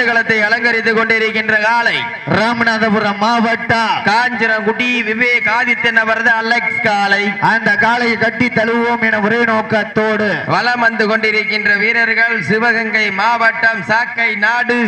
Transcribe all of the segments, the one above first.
களத்தை அலங்கரித்துக் கொண்டிருக்கின்ற காலை ராமநாதபுரம் மாவட்டம் காஞ்சிரங்குடி விவேக் அவரது அலெக்ஸ் காலை. அந்த காளையை கட்டி தழுவோம் என ஒரே நோக்கத்தோடு வலம் வந்து கொண்டிருக்கின்ற வீரர்கள் சிவகங்கை மாவட்டம் சாக்கை நாடு.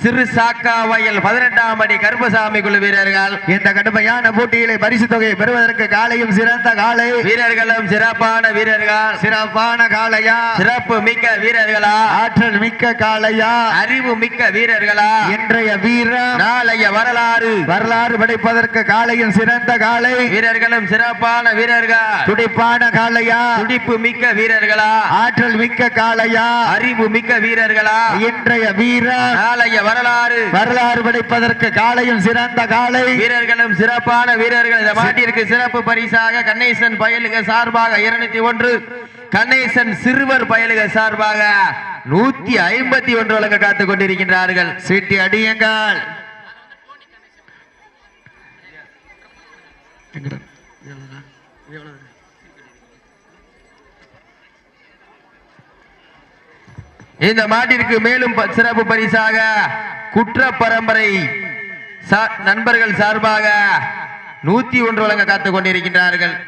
சிறு சாக்கா வயல் பதினெட்டாம் அடி கருப்பசாமி குழு வீரர்கள். இந்த கடுமையான போட்டியிலே பரிசு தொகையை பெறுவதற்கு காளையும் சிறந்த காளை வீரர்களும் சிறப்பான வீரர்கள். சிறப்பான காளையா? சிறப்பு மிக்க வீரர்களா? ஆற்றல் மிக்க காளையா? அறிவு மிக்க வீரர்களா? இன்றைய வீரம். நாளைய வரலாறு. வரலாறு படைப்பதற்கு காளையும் சிறந்த காளை வீரர்களும் சிறப்பான வீரர்கள். துடிப்பான காளையா? துடிப்பு மிக்க வீரர்களா? ஆற்றல் மிக்க காளையா? அறிவு மிக்க வீரர்களா? இன்றைய வீரம். நாளைய வரலாறு. வரலாறு படைப்பதற்கு காளையும் சிறந்த காளை. வீரர்களும் சிறப்பான வீரர்கள். இந்த மாட்டிற்கு சிறப்பு பரிசாக கணேசன் பயலுக சார்பாக இருநூத்தி ஒன்று. கணேசன் சிறுவர் பயலுக சார்பாக நூத்தி ஐம்பத்தி ஒன்று வழங்க காத்துக் கொண்டிருக்கின்றார்கள். சீட்டி அடியுங்கள். இந்த மாட்டிற்கு மேலும் ப- சிறப்பு பரிசாக குற்ற பரம்பரை சா- நண்பர்கள் சார்பாக நூத்தி ஒன்று வழங்க காத்துக் கொண்டிருக்கின்றார்கள்.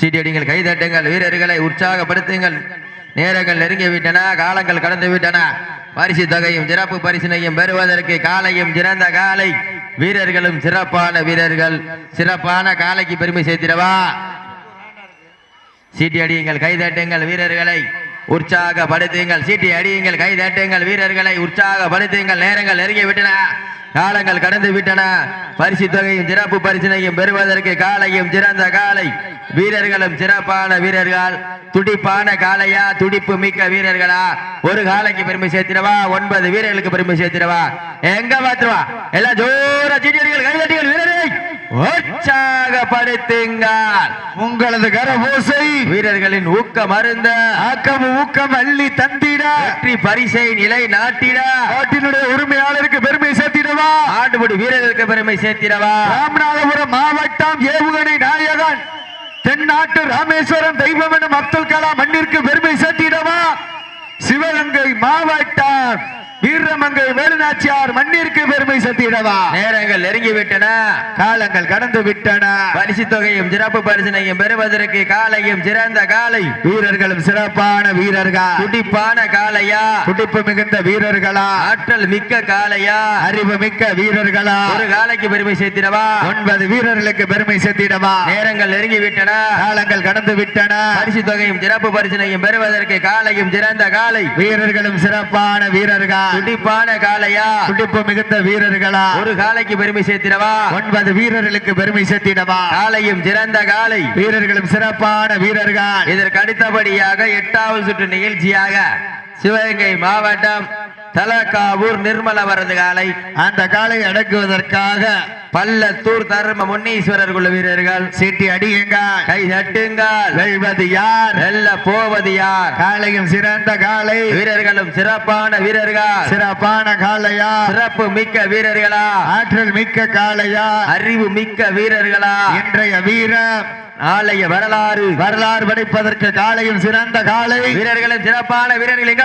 சீட்டியடிங்கள் கைதட்டுங்கள் வீரர்களை உற்சாகப்படுத்துங்கள். நேரங்கள் நெருங்கி விட்டன காலங்கள் கடந்து விட்டன பரிசு தொகையும் சிறப்பு பரிசினையும் பெறுவதற்கு காலையும் சிறந்த காலை. வீரர்களும் சிறப்பான வீரர்கள். சிறப்பான காலைக்கு பெருமை சேர்த்திடவா? சீட்டி அடியுங்கள் கைதட்டுங்கள் வீரர்களை. உற்சாகப்படுத்துங்கள் சீட்டி அடியுங்கள் கைதட்டுங்கள் வீரர்களை. உற்சாகப்படுத்துங்கள் நேரங்கள் நெருங்கி விட்டன. காலங்கள் கடந்து விட்டன. பரிசு தொகையும் சிறப்பு பரிசினையும் பெறுவதற்கு காலையும் சிறந்த காலை. வீரர்களும் சிறப்பான வீரர்கள். துடிப்பான காளையா? துடிப்பு மிக்க வீரர்களா? ஒரு காலைக்கு பெருமை சேர்த்திடவா? ஒன்பது வீரர்களுக்கு பெருமை சேர்த்திடவா? எங்க பாத்துருவா எல்லாம் ஜோர சீட்டி அடிகள் கைதட்டுங்கள் வீரரை உற்சாகப்படுத்துங்கள். உங்களது கரபோசை வீரர்களின் ஊக்கம் அருந்த. ஆக்கம் ஊக்கம் அள்ளி தந்திட. வெற்றி பரிசை நிலை நாட்டிட. நாட்டினுடைய உரிமையாளருக்கு பெருமை சேர்த்திடவா? ஆண்டுபடி வீரர்களுக்கு பெருமை சேர்த்திடவா? ராமநாதபுரம் மாவட்டம் ஏவுகணை நாயகன் தென்னாட்டு ராமேஸ்வரம் தெய்வம் எனும் அப்துல் கலாம் மண்ணிற்கு பெருமை சேர்த்திடவா? சிவகங்கை மாவட்டம் வீரமங்கை வேலுநாச்சியார் மண்ணிற்கு பெருமை சேர்த்திடவா நேரங்கள் நெருங்கி விட்டன காலங்கள் கடந்து விட்டன. பரிசு தொகையும் சிறப்பு பரிசினையும் பெறுவதற்கு காலையும் சிறந்த காலை. வீரர்களும் சிறப்பான வீரர்கள். துடிப்பான காளையா? துடிப்பு மிகுந்த வீரர்களா? ஆற்றல் மிக்க காளையா? அறிவு மிக்க வீரர்களா? ஒரு காலைக்கு பெருமை சேர்த்திடவா? ஒன்பது வீரர்களுக்கு பெருமை சேர்த்திடவா? நேரங்கள் நெருங்கி விட்டன காலங்கள் கடந்து விட்டன. பரிசு தொகையும் சிறப்பு பரிசினையும் பெறுவதற்கு காலையும் சிறந்த காலை. வீரர்களும் சிறப்பான வீரர்கள். துடிப்பான காளையா? துடிப்பு மிகுந்த வீரர்களா? ஒரு காலைக்கு பெருமை சேர்த்திடவா? ஒன்பது வீரர்களுக்கு பெருமை சேர்த்திடவா? காலையும் சிறந்த காலை வீரர்களும் சிறப்பான வீரர்கள். இதற்கு அடுத்தபடியாக எட்டாவது சுற்று நிகழ்ச்சியாக சிவகங்கை மாவட்டம் தலக்காவூர் நிர்மலவரது காலை. அந்த காலை அடக்குவதற்காக பள்ளத்தூர் தர்ம முன்னீஸ்வரர் குழு வீரர்கள் சீட்டி அடியுங்க. கை தட்டுங்கள் வெல்வது யார்? வெல்ல போவது யார்? காலையும் சிறந்த காலை. வீரர்களும் சிறப்பான வீரர்கள். சிறப்பான காளையா சிறப்பு மிக்க வீரர்களா? ஆற்றல் மிக்க காளையா அறிவு மிக்க வீரர்களா? இன்றைய வீரம் நாளைய வரலாறு வரலாறு படைப்பதற்கு காலையும் சிறந்த காலை. வீரர்களும் சிறப்பான வீரர்கள் எங்க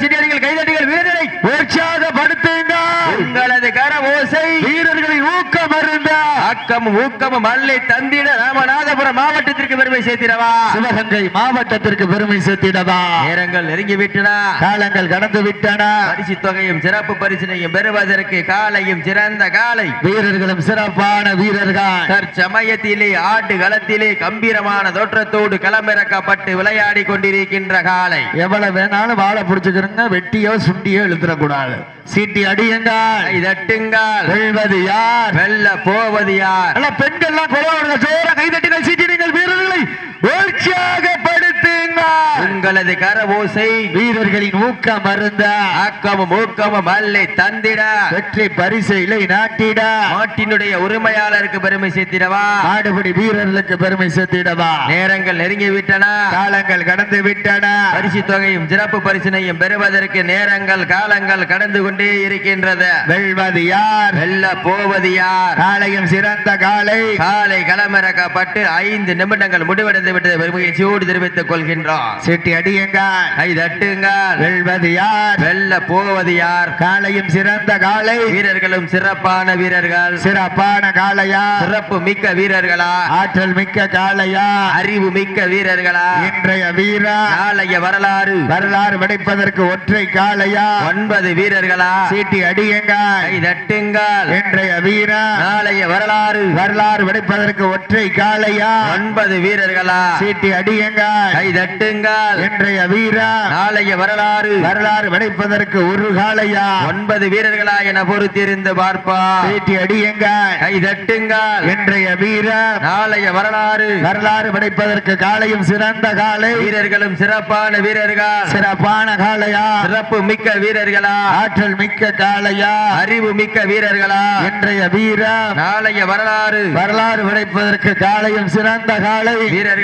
சிட்டியடிகள் கைதட்டுகள் வீரர்களை உற்சாகப்படுத்துங்கள் உங்களது கர ஓசை. வீரர்களின் ஊக்கம் அருந்த. ஆக்கமும் ஊக்கமும் மல்லை தந்திட ராமநாதபுரம் மாவட்டத்திற்கு பெருமை சேர்த்திடவா? சிவகங்கை மாவட்டத்திற்கு பெருமை சேர்த்திடவா? நேரங்கள் நெருங்கி விட்டன. காலங்கள் கடந்து விட்டன. பரிசு தொகையும் சிறப்பு பரிசினையும் பெறுவதற்கு காலையும் சிறந்த காலை. வீரர்களும் சிறப்பான வீரர்கள். தற்சமயத்திலே ஆட்டு களத்திலே கம்பீரமான தோற்றத்தோடு களமிறக்கப்பட்டு விளையாடி கொண்டிருக்கின்ற காலை. எவ்வளவு வேணாலும் வாழை பிடிச்சுக்கிறங்க வெட்டியோ சுண்டியோ எழுத்துடக்கூடாது சீட்டி அடியுங்கள். கை தட்டுங்கள். வெல்வது யார்? வெல்ல போவது யார்? பெண்கள்லாம் கொலவாடுங்க ஜோர கைதட்டுங்கள் சீட்டிடுங்கள் வீரர்களை. உற்சாகப்படுத்துங்கள் உங்களது கரவோசை வீரர்களின் ஊக்கம் மருந்த ஆக்கமும் ஊக்கமும் அல்லை தந்திட. வெற்றி பரிசை இலை நாட்டிட. நாட்டினுடைய உரிமையாளருக்கு பெருமை சேர்த்திடவா? ஆடுபடி வீரர்களுக்கு பெருமை சேர்த்திடவா? நேரங்கள் நெருங்கி விட்டன காலங்கள் கடந்து விட்டன பரிசு தொகையும் சிறப்பு பரிசினையும் பெறுவதற்கு நேரங்கள் காலங்கள் கடந்து கொண்டே இருக்கின்றது. வெல்வது யார்? வெல்ல போவது யார்? காலையும் சிறந்த காலை. காலை களமிறக்கப்பட்டு ஐந்து நிமிடங்கள் முடிவடைந்து விட்டது பெருமகிழ்ச்சியோடு தெரிவித்துக் கொள்கின்றோம் சிட்டி அடியுங்கள். கை தட்டுங்கள். வெல்வது யார்? வெல்ல போவது யார்? காலையும் சிறந்த காலை வீரர்களும் சிறப்பான வீரர்கள். சிறப்பான காளையா? சிறப்பு மிக்க வீரர்களா? ஆற்றல் மிக்க காளையா? அறிவு மிக்க வீரர்களா? இன்றைய வீரா? நாளைய வரலாறு. வரலாறு படைப்பதற்கு ஒற்றை காளையா? ஒன்பது வீரர்களா? சீட்டி அடியுங்கள். கை தட்டுங்கள். இன்றைய வீரா? நாளைய வரலாறு. வரலாறு படைப்பதற்கு ஒற்றை காளையா? ஒன்பது வீரர்களா? சீட்டி அடியுங்கள். கை தட்டுங்கள். இன்றைய வீரா நாளைய வரலாறு. வரலாறு படைப்பதற்கு ஒரு காளையா? ஒன்பது வீரர்களா என பொறுத்திருந்து பார்ப்பா சீட்டி அடியுங்கள். கை தட்டுங்கள். இன்றைய வீரா நாளைய வரலாறு. வரலாறு படைப்பதற்கு காளையும் சிறந்த காளை. வீரர்களும் சிறப்பான வீரர்கள். சிறப்பான காளையா? சிறப்பு மிக்க வீரர்களா? ஆற்றல் மிக்க காளையா? அறிவு மிக்க வீரர்களா? இன்றைய வீரா நாளைய வரலாறு. வரலாறு படைப்பதற்கு காளையும் சிறந்த காளை.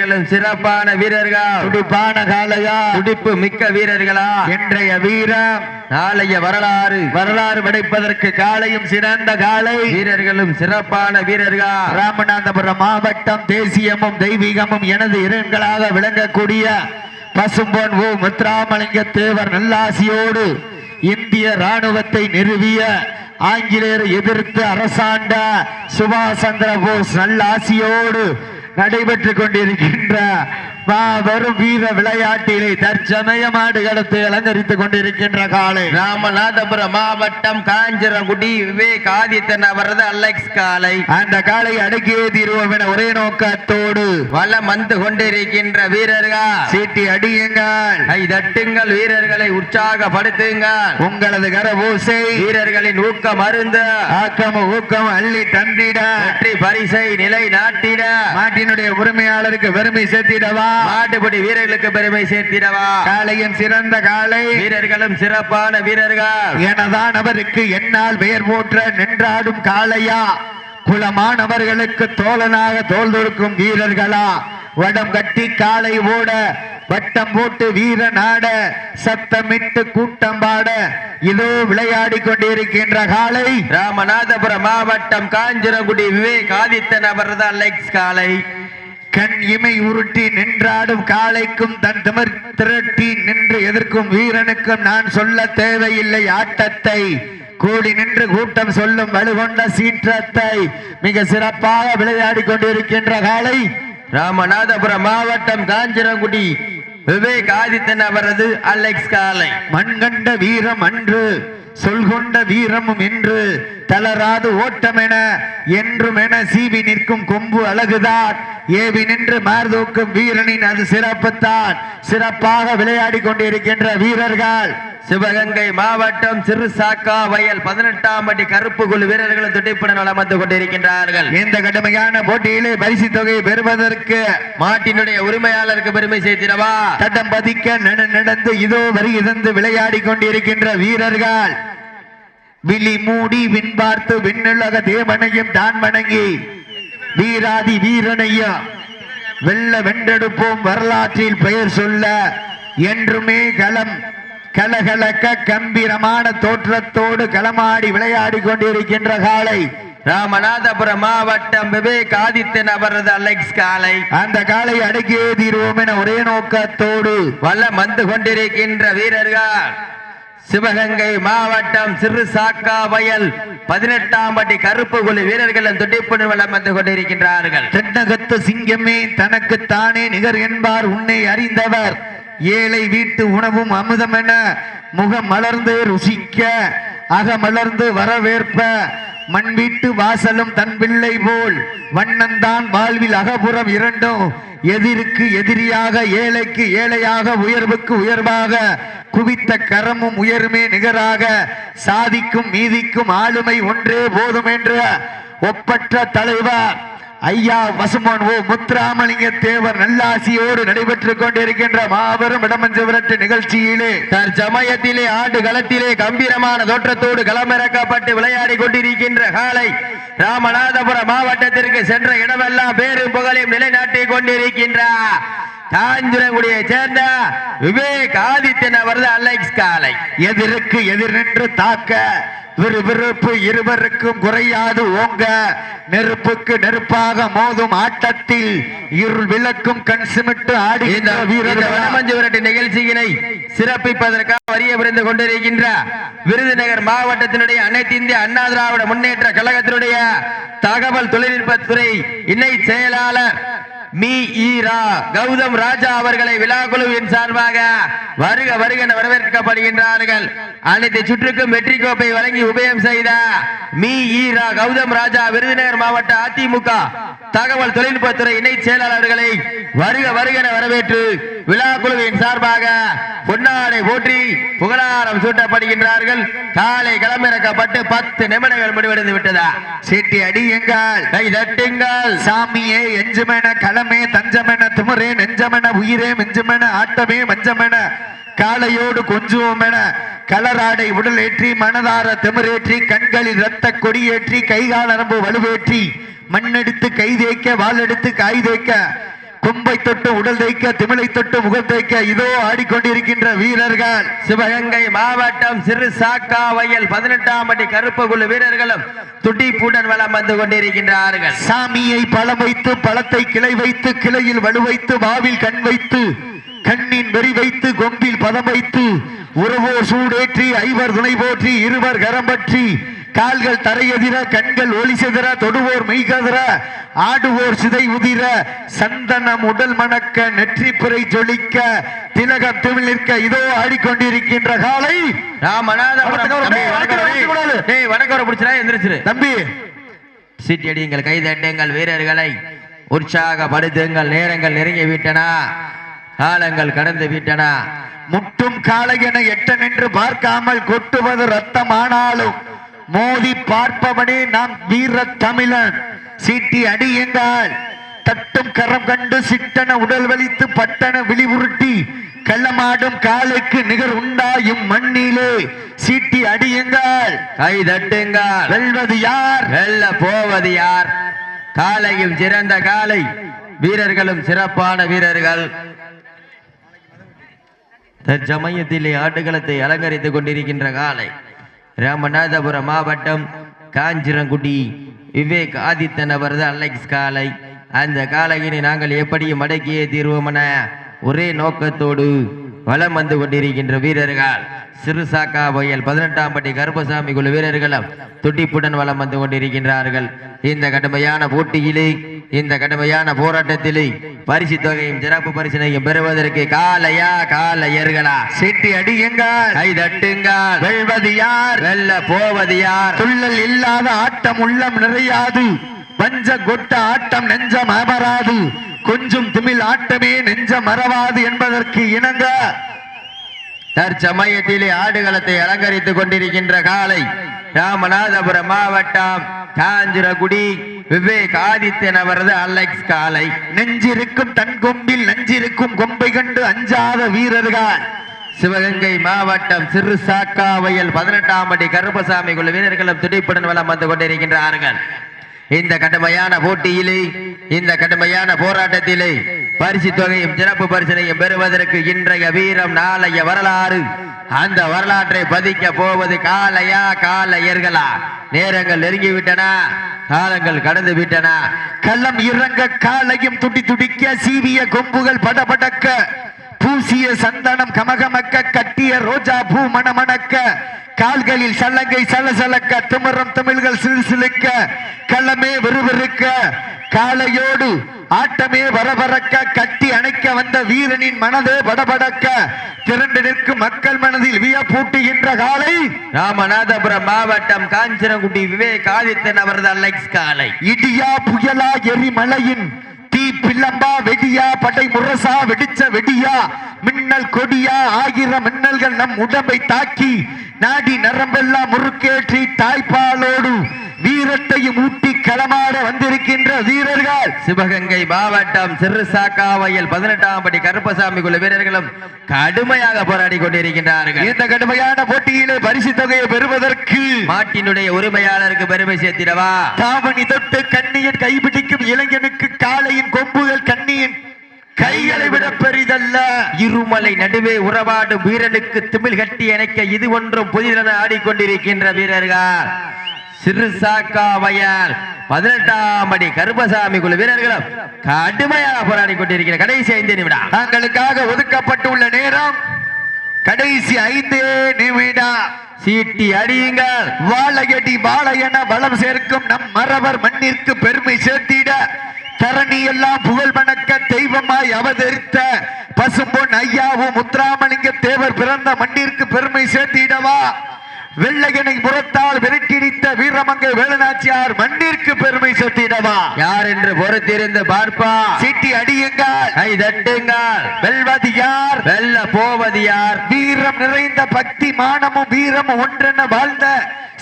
வீரர்களும் சிறப்பான வீரர்கள். துடிப்பான காளையா. துடிப்பு மிக்க வீரர்களா. இன்றைய வீரா நாளைய வரலாறு. வரலாறு படைப்பதற்கு காளையும் சிறந்த காளை. வீரர்களும் சிறப்பான வீரர்கள். ராமநாதபுரம் மாவட்டம் தேசியமும் தெய்வீகமும் எனது இரண்களாக விளங்கக்கூடிய பசும்பொன் ஓ முத்ராமலிங்க தேவர் நல்லாசியோடு இந்திய ராணுவத்தை நிறுவிய ஆங்கிலேயரை எதிர்த்து அரசாண்ட சுபாஷ் சந்திர போஸ் நல்லாசியோடு நடைபெற்றுக் கொண்டிருக்கின்ற மாபெரும் வீர விளையாட்டிலே தற்சமயம் ஆடு கடத்து அலங்கரித்துக் கொண்டிருக்கின்ற காலை ராமநாதபுரம் மாவட்டம் காஞ்சிரங்குடி விவேக் ஆதித்தன் அவரது அலெக்ஸ் காலை அந்த காலை அடக்கியே தீர்வோம் என ஒரே நோக்கத்தோடு. வலம் வந்து கொண்டிருக்கின்ற வீரர்கள். சீட்டி அடியுங்கள். தட்டுங்கள் வீரர்களை உற்சாகப்படுத்துங்கள். உங்களது கரபூசை. வீரர்களின் ஊக்கம் அருந்த. ஆக்கம் ஊக்கம் அள்ளி தந்திட. வெற்றி பரிசை நிலை நாட்டிட நாட்டினுடைய உரிமையாளருக்கு பெருமை சேர்த்திடவா? மாட்டுப்படி வீரர்களுக்கு பெருமை சேர்த்திடவா? காளையின் சிறந்த காலை வீரர்களும் சிறப்பான வீரர்கள். எனதான் அவருக்கு என்னால் பெயர் போற்ற நின்றாடும் காளையா? குலமானவர்களுக்கு தோழனாக தோல் தொடுக்கும் வீரர்களா? வடம் கட்டி காலை ஓட வட்டம் போட்டு வீர நாட சத்தமிட்டு கூட்டம் பாட இதோ விளையாடி கொண்டிருக்கின்ற காலை ராமநாதபுரம் மாவட்டம் காஞ்சிரங்குடி விவேக் ஆதித்தன் அவரது அலெக்ஸ் காலை கண் இமை உருட்டி நின்றாடும் காளைக்கும் தன் திமிர் திரட்டி நின்று எதிர்க்கும் வீரனுக்கும் நான் சொல்ல தேவையில்லை ஆட்டத்தை. கூடி நின்று கூட்டம் சொல்லும் வலுகொண்ட சீற்றத்தை. மிக சிறப்பாக விளையாடி கொண்டிருக்கின்ற காளை ராமநாதபுரம் மாவட்டம் காஞ்சிரங்குடி. விவேக் ஆதித்தன் அவரது அலெக்ஸ் காலை மண்கண்ட வீரம் அன்று சொல்கொண்ட வீரமும் என்று தளராது ஓட்டமென என்றும் என சீவி நிற்கும் கொம்பு அழகுதான். ஏவி நின்று மார்தூக்கும் வீரனின் அது சிறப்புத்தான். சிறப்பாக விளையாடி கொண்டிருக்கின்ற வீரர்கள். சிவகங்கை மாவட்டம் சிறு சாக்கா வயல் பதினெட்டாம் பட்டி கருப்பு குழு வீரர்களும் துடிப்புடன் வலம் வந்து கொண்டிருக்கின்றார்கள். இந்த கடுமையான போட்டியிலே பரிசு தொகையை பெறுவதற்கு மாட்டினுடைய உரிமையாளருக்கு பெருமை சேர்த்திடவா? தடம் பதிக்க நட- நடந்து இதோ வருகிறது விளையாடி கொண்டிருக்கின்ற வீரர்கள். விழி மூடி விண் பார்த்து விண்ணுலக தேவனையும் தான் வணங்கி. வீராதி வீரனையும் வெல்ல வென்றெடுப்போம் வரலாற்றில் பெயர் சொல்ல. என்றுமே களம் கலகலக்க கம்பீரமான தோற்றத்தோடு களமாடி விளையாடி கொண்டிருக்கின்ற காலை. ராமநாதபுரம் மாவட்டம் விவேக் ஆதித்தன் அவரது அலெக்ஸ் காலை. அந்த காலை அடக்கியே தீர்வோம் என ஒரே நோக்கத்தோடு. வலம் வந்து கொண்டிருக்கின்ற வீரர்கள். சிவகங்கை மாவட்டம் சிறு சாக்கா வயல். பதினெட்டாம் பட்டி கருப்பு குழு வீரர்களும் துடிப்பு வலம் வந்து கொண்டிருக்கின்றார்கள். தென்னகத்து சிங்கமே தனக்கு தானே நிகர் என்பார் உன்னை அறிந்தவர். ஏழை வீட்டு உணவும் அமுதம் என முகம் மலர்ந்து ருசிக்க அகமலர்ந்து வரவேற்ப மண் வீட்டு வாசலும் தன் பிள்ளை போல். வண்ணந்தான் வாழ்வில் அகபுறம் இரண்டும். எதிருக்கு எதிரியாக ஏழைக்கு ஏழையாக உயர்வுக்கு உயர்வாக. குவித்த கரமும் உயருமே நிகராக. சாதிக்கும் மீதிக்கும் ஆளுமை ஒன்றே போதும் என்ற ஒப்பற்ற தலைவர். ஐயா வசுமன் ஓ முத்துராமலிங்க தேவர் நல்லாசியோடு நடைபெற்றுக் கொண்டிருக்கின்ற மாபெரும் இடமஞ்சவரட்டு நிகழ்ச்சியிலே தற்சமயத்திலே ஆண்டு களத்திலே கம்பீரமான தோற்றத்தோடு களமிறக்கப்பட்டு விளையாடி கொண்டிருக்கின்ற காலை ராமநாதபுரம் மாவட்டத்திற்கு சென்ற இடமெல்லாம் பேரும் புகழையும் நிலைநாட்டிக் கொண்டிருக்கின்றார் காஞ்சிரங்குடியை சேர்ந்த விவேக் ஆதித்யன் அவரது அலெக்ஸ் காலை. எதிருக்கு எதிர் நின்று தாக்க விறுவிறுப்பு இருவருக்கும் குறையாது ஓங்க. நெருப்புக்கு நெருப்பாக மோதும் ஆட்டத்தில் இருள் விளக்கும் கண் சிமிட்டு வடமஞ்சு விரட்டு நிகழ்ச்சியினை சிறப்பிப்பதற்காக வரிய புரிந்து கொண்டிருக்கின்ற விருதுநகர் மாவட்டத்தினுடைய அனைத்து இந்திய அண்ணா திராவிட முன்னேற்ற கழகத்தினுடைய தகவல் தொழில்நுட்பத்துறை இணை செயலாளர் மீ ஈரா கௌதம் ராஜா அவர்களை விழாக்குழுவின் சார்பாக வருக வருக என வரவேற்கப்படுகின்றார்கள். அனைத்து சுற்றுக்கும் வெற்றி கோப்பை வழங்கி உபயம் செய்த மீ ஈரா கௌதம் ராஜா விருதுநகர் மாவட்ட அதிமுக தகவல் தொழில்நுட்பத்துறை இணை செயலாளர்களை வருக வருக என வரவேற்று விழாக்குழுவின் சார்பாக பொன்னாடை போற்றி புகழாரம் சூட்டப்படுகின்றார்கள். காலை களமிறக்கப்பட்டு பத்து நிமிடங்கள் முடிவடைந்து விட்டதா சீட்டி எங்கள் கை தட்டுங்கள். சாமியே எஞ்சுமென களம் தஞ்சமென துமரே நெஞ்சமென உயிரே மிஞ்சுமென ஆட்டமே மஞ்சமென காளையோடு கொஞ்சுவோமென கலராடை உடலேற்றி மனதார திமிரேற்றி கண்களில் ரத்த கொடியேற்றி கைகால் நரம்பு வலுவேற்றி மண்ணெடுத்து கை தேய்க்க வாளெடுத்து காய் தேய்க்க கொம்பை தொட்டு உடல் தேய்க்க திமிலை தொட்டு முகல் தேய்க்க இதோ ஆடிக்கொண்டிருக்கின்ற வீரர்கள். சிவகங்கை மாவட்டம் சிறு சாக்காவையில் பதினெட்டாம் பட்டி கருப்பு குழு வீரர்களும் துடிப்புடன் வலம் வந்து கொண்டிருக்கின்றார்கள். சாமியை பழம் வைத்து பழத்தை கிளை வைத்து கிளையில் வலு வைத்து வாவில் கண் வைத்து கண்ணின் வெறி வைத்து கொம்பில் பதம் வைத்து உறவோர் சூடேற்றி ஐவர் துணை போற்றி இருவர் கரம் பற்றி கால்கள் தரையெதிர கண்கள் ஒளி செதிர தொடுவோர் மெய்கதிர ஆடுவோர் சிதை உதிர சந்தனம் உடல் மணக்க நெற்றி பிறை ஜொலிக்க திலகம் திமிழ் நிற்க இதோ ஆடிக்கொண்டிருக்கின்ற காலை. தம்பி, சீட்டடியுங்கள் கைதட்டுங்கள் வீரர்களை. உற்சாகப்படுத்துங்கள் நேரங்கள் நெருங்கி விட்டன. காலங்கள் கடந்து விட்டன. முட்டும் காளை என எட்ட நின்று பார்க்காமல் கொட்டுவது ரத்தமானாலும் மோதி பார்ப்பவனே நாம் வீர தமிழன். சீட்டி அடியுங்கள் தட்டும் கரம் கண்டு சிட்டன உடல் வலித்து பட்டன விழி உருட்டி கள்ளமாடும் காளைக்கு நிகர் உண்டாயும் மண்ணிலே சீட்டி அடியுங்கள் கை தட்டுங்கள். வெல்வது யார்? வெல்ல போவது யார்? காலையும் சிறந்த காலை. வீரர்களும் சிறப்பான வீரர்கள். தற்சமயத்திலே ஆட்டுக்களத்தை அலங்கரித்துக் கொண்டிருக்கின்ற காலை. ராமநாதபுரம் மாவட்டம் காஞ்சிரங்குடி விவேக் ஆதித்தன் அவரது அலெக்ஸ் காலை அந்த காலையினை நாங்கள் எப்படியும் அடக்கியே தீர்வோம் என ஒரே நோக்கத்தோடு வலம் வந்து கொண்டிருக்கின்ற வீரர்கள். சிறுசாக்கா புயல் பதினெட்டாம் பட்டி கருப்பசாமி குழு வீரர்களும் துடிப்புடன் வலம் வந்து கொண்டிருக்கின்றார்கள். இந்த கடுமையான போட்டியிலே இந்த கடுமையான போராட்டத்திலே பரிசு தொகையும் சிறப்பு பரிசினையும் பெறுவதற்கு காலையா காலையர்களா சீட்டி அடியுங்கள். கை தட்டுங்கள். வெல்வது யார்? வெல்ல போவது யார்? துள்ளல் இல்லாத ஆட்டம் உள்ளம் நிறையாது. பஞ்ச கொட்ட ஆட்டம் நெஞ்சம் அமராது. கொஞ்சம் திமிழ் ஆட்டமே நெஞ்சம் மறவாது என்பதற்கு இணங்க. தற்சமயத்திலே ஆடுகளத்தை அலங்கரித்துக் கொண்டிருக்கின்ற காலை ராமநாதபுரம் மாவட்டம் காஞ்சிரகுடி விவேக் ஆதித்யன் அவரது அலெக்ஸ் காலை. நெஞ்சிருக்கும் தன் கொம்பில் நஞ்சிருக்கும் கொம்பை கண்டு அஞ்சாத வீரர்கள். சிவகங்கை மாவட்டம் சிறு சாக்காவையில் பதினெட்டாம் படி கருப்பசாமி குழு வீரர்களும் துடிப்புடன் வலம் வந்து கொண்டிருக்கின்றார்கள். இந்த கடுமையான போட்டியிலே இந்த கடுமையான போராட்டத்திலே பரிசு தொகையும் சிறப்பு பரிசனையும் பெறுவதற்கு இன்றைய வீரம் நாளைய வரலாறு. அந்த வரலாற்றை பதிக்க போவது காலையா காலையர்களா? நேரங்கள் நெருங்கிவிட்டன காலங்கள் கடந்து விட்டன கள்ளம் இறங்க காலையும் துடி துடிக்க சீவிய கொம்புகள் படபடக்க. பூசிய சந்தனம் கமகமக்க கட்டிய ரோஜா பூ மணமணக்க கால்களில் சலங்கை சலசலக்க திமிரம் தமிழ்கள் சிலுசிலுக்க களமே விறுவிறுக்க காளையோடு ஆட்டமே வரவரக்க கட்டி அணைக்க வந்த வீரனின் மனதே படபடக்க திரண்டு நிற்கும் மக்கள் மனதில் வியப்பூட்டுகின்ற காலை. ராமநாதபுரம் மாவட்டம் காஞ்சிரங்குடி விவேக் ஆதித்தன் அவரது அலெக்ஸ் காலை. இடியா புயலா எரிமலையின் தீ பிள்ளம்பா வெடியா படை முரசா வெடிச்ச வெடியா மின்னல் கொடியா ஆயிரம் மின்னல்கள் நம் உடம்பை தாக்கி நாடி நரம்பெல்லாம் முறுக்கேற்றி தாய்ப்பாலோடு வீரத்தையும் ஊட்டி களமாட வந்திருக்கின்ற வீரர்கள். சிவகங்கை மாவட்டம் சிறுசாக்காவையில் பதினெட்டாம் படி கருப்பசாமி குழு வீரர்களும் கடுமையாக போராடி கொண்டிருக்கின்றார்கள். இந்த கடுமையான போட்டியிலே பரிசு தொகையை பெறுவதற்கு மாட்டினுடைய உரிமையாளருக்கு பெருமை சேர்த்திடவா? தாவணி தொட்டு கண்ணியன் கைபிடிக்கும் இளைஞனுக்கு காளையின் கொம்புகள் கண்ணியின் கைகளை விட பெரிதல்ல. இருமலை நடுவே உறவாடும் வீரனுக்கு திமிழ் கட்டி இணைக்க இது ஒன்றும் புதிதென ஆடிக்கொண்டிருக்கின்ற வீரர்கள். சிறுசாக்கா வயல் பதினெட்டாம் அடி கருப்பசாமி குழு வீரர்களும் கடுமையாக போராடி கொண்டிருக்கிற கடைசி ஐந்து நிமிடம். தங்களுக்காக ஒதுக்கப்பட்டுள்ள நேரம் கடைசி ஐந்து நிமிடம். சீட்டி அடியுங்கள். வாழ என வளம் சேர்க்கும் நம் மறவர் மண்ணிற்கு பெருமை சேர்த்திட. தரணி எல்லாம் புகழ் மணக்க தெய்வமாய் அவதரித்த. பசும்பொன் ஐயாவும் முத்துராமலிங்க தேவர் பிறந்த மண்ணிற்கு பெருமை சேர்த்திடவா? வெள்ளையனை முரத்தால் விரட்டிடித்த வீரமங்கை வேலுநாச்சியார் மண்ணிற்கு பெருமை சேர்த்திடவா? யார் என்று பொறுத்திருந்து பார்ப்பா. சீட்டி அடியுங்கள். கை தட்டுங்கள். வெல்வது யார் வெல்ல போவது யார் வீரம் நிறைந்த பக்தி மானமும் வீரமும் ஒன்றென வாழ்ந்த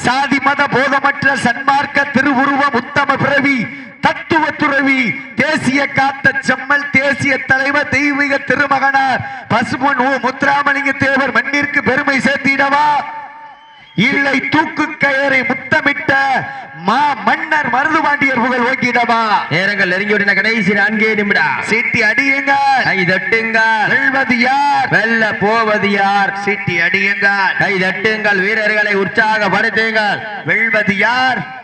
சாதி மத போதமற்ற சன்மார்க்க திருவுருவம் உத்தம பிறவி தத்துவ துறவி தேசிய காத்த செம்மல் தேசிய தலைவர் தெய்வீக திருமகனார் பசுபொன் ஓ முத்துராமலிங்க தேவர் மண்ணிற்கு பெருமை சேர்த்திடவா? இல்லை தூக்கு கயரை முத்தமிட்ட மா மன்னர் மருதுபாண்டியர் புகழ் ஓங்கிடவா? நேரங்கள் நெருங்கிவிட்டன. கடைசி நான்கே நிமிடம். சீட்டி அடியுங்கள். கை தட்டுங்கள் வெல்வது யார்? வெல்ல போவது யார்? சீட்டி அடியுங்கள். கை தட்டுங்கள் வீரர்களை உற்சாகப்படுத்துங்கள். வெல்வது யார்?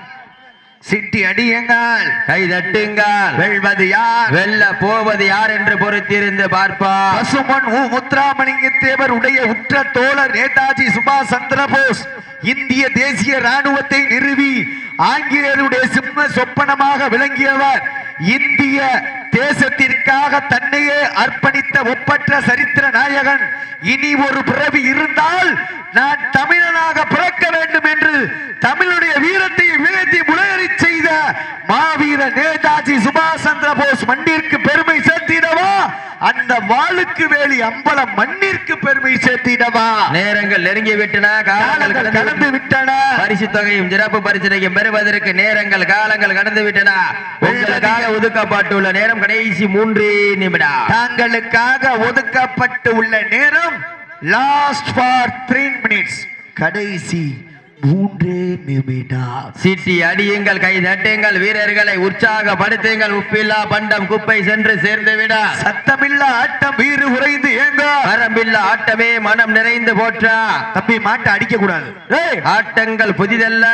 சிட்டி அடியுங்கள் கை தட்டுங்கள். வெல்வது யார்? வெல்ல போவது யார் என்று பொறுத்திருந்து பார்ப்பார் பசுமன் ஊ முத்துராமலிங்க தேவர் உடைய உற்ற தோழர் நேதாஜி சுபாஷ் சந்திர போஸ் இந்திய தேசிய ராணுவத்தை நிறுவி ஆங்கிலேயருடைய சிம்ம சொப்பனமாக விளங்கியவர் இந்திய தேசத்திற்காக தன் தன்னையே அர்ப்பணித்த ஒப்பற்ற சரித்திர நாயகன் இனி ஒரு பிறவி இருந்தால் நான் தமிழனாக பிறக்க வேண்டும் என்று தமிழுடைய வீரத்தை வீரத்தை முளையறி செய்த மாவீர நேதாஜி சுபாஷ் சந்திர போஸ் மண்ணிற்கு பெருமை சேர்த்திடவா? அந்த வாளுக்கு வேலி அம்பலம் மண்ணிற்கு பெருமை சேர்த்திடவா? நேரங்கள் நெருங்கி விட்டன காலங்கள் கடந்து விட்டன. பரிசு தொகையும் சிறப்பு பரிசனையும் பெறுவதற்கு நேரங்கள் காலங்கள் கடந்து விட்டன. உங்களுக்காக ஒதுக்கப்பட்டுள்ள நேரம் கடைசி மூன்று நிமிடம். தாங்களுக்காக ஒதுக்கப்பட்டு உள்ள நேரம் லாஸ்ட் ஃபார் த்ரீ மினிட்ஸ் கடைசி மூன்றே நிமிடம். சீட்டி அடியுங்கள் கை தட்டுங்கள் வீரர்களை உற்சாகப்படுத்துங்கள். உப்பில்லா பண்டம் குப்பை சென்று சேர்ந்து விட சத்தமில்ல ஆட்டம் வீறு உறைந்து ஏங்க? வரம்பில்ல ஆட்டமே மனம் நிறைந்து போற்றா. தம்பி மாட்டை அடிக்க கூடாது ஏய், ஆட்டங்கள் புதிதல்ல.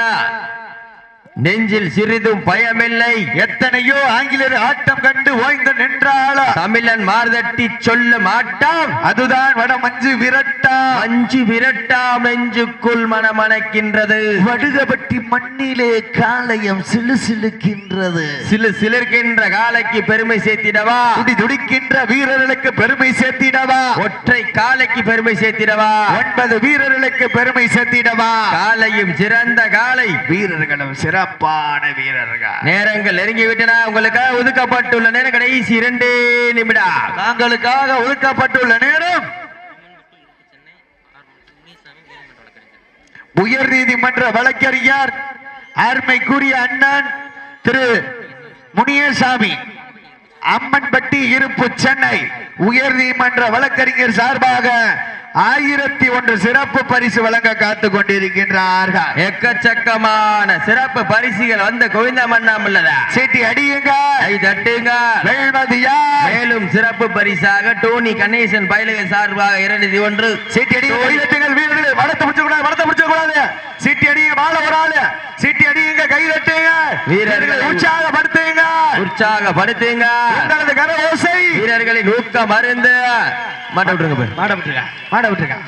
நெஞ்சில் சிறிதும் பயமில்லை. எத்தனையோ ஆங்கிலேயர் ஆட்டம் கண்டு ஓய்ந்து நின்றாள? தமிழன் மார்தட்டி சொல்லும் ஆட்டம் அதுதான் வட மஞ்சு விரட்டா. அஞ்சு விரட்டாம் நெஞ்சுக்குள் மனமணக்கின்றது. வடுகபட்டி மண்ணிலே காலயம் சிலு சிலுக்கின்றது. சிலு சிலிர்க்கின்ற காலைக்கு பெருமை சேர்த்திடவா? துடி துடிக்கின்ற வீரர்களுக்கு பெருமை சேர்த்திடவா? ஒற்றை காலைக்கு பெருமை சேர்த்திடவா? ஒன்பது வீரர்களுக்கு பெருமை சேர்த்திடவா? காலையும் சிறந்த காலை வீரர்களும் சிறப்பான வீரர்கள். நேரங்கள் நெருங்கி விட்டன உங்களுக்காக ஒதுக்கப்பட்டுள்ள நேரம் கடைசி இரண்டே நிமிடம். தாங்களுக்காக ஒதுக்கப்பட்டுள்ள நேரம். உயர் நீதிமன்ற வழக்கறிஞர் அருமைக்குரிய அண்ணன் திரு முனியசாமி. அம்மன்பட்டி இருப்பு சென்னை. உயர் நீதிமன்ற வழக்கறிஞர் சார்பாக ஆயிரத்தி ஒன்று சிறப்பு பரிசு வழங்க காத்துக் கொண்டிருக்கின்றார்கள் எக்கச்சக்கமான சிறப்பு பரிசுகள் வந்து குவிந்த மண்ணாம் உள்ளதா? சீட்டி அடியுங்க. கை தட்டுங்க. வெல்வது யார் மேலும் சிறப்பு பரிசாக டோனி கணேசன் பயிலுகை சார்பாக இரண்டு ஒன்று. சீட்டி அடிங்க கைதட்டுங்கள் வீரர்களே வளர்த்து பிடிச்ச கூடாது வளர்த்து பிடிச்ச கூடாது சீட்டி அடிங்க வாழ ஒரு ஆளு சீட்டி அடிங்க கை தட்டுங்க வீரர்களை உற்சாகப்படுத்துங்க. உற்சாகப்படுத்துங்க. உங்களது கர ஓசை. வீரர்களின் ஊக்கம் மருந்து. மாட்ட விட்டுருங்க போய். மாட விட்டுருங்க. மாட விட்டுருங்க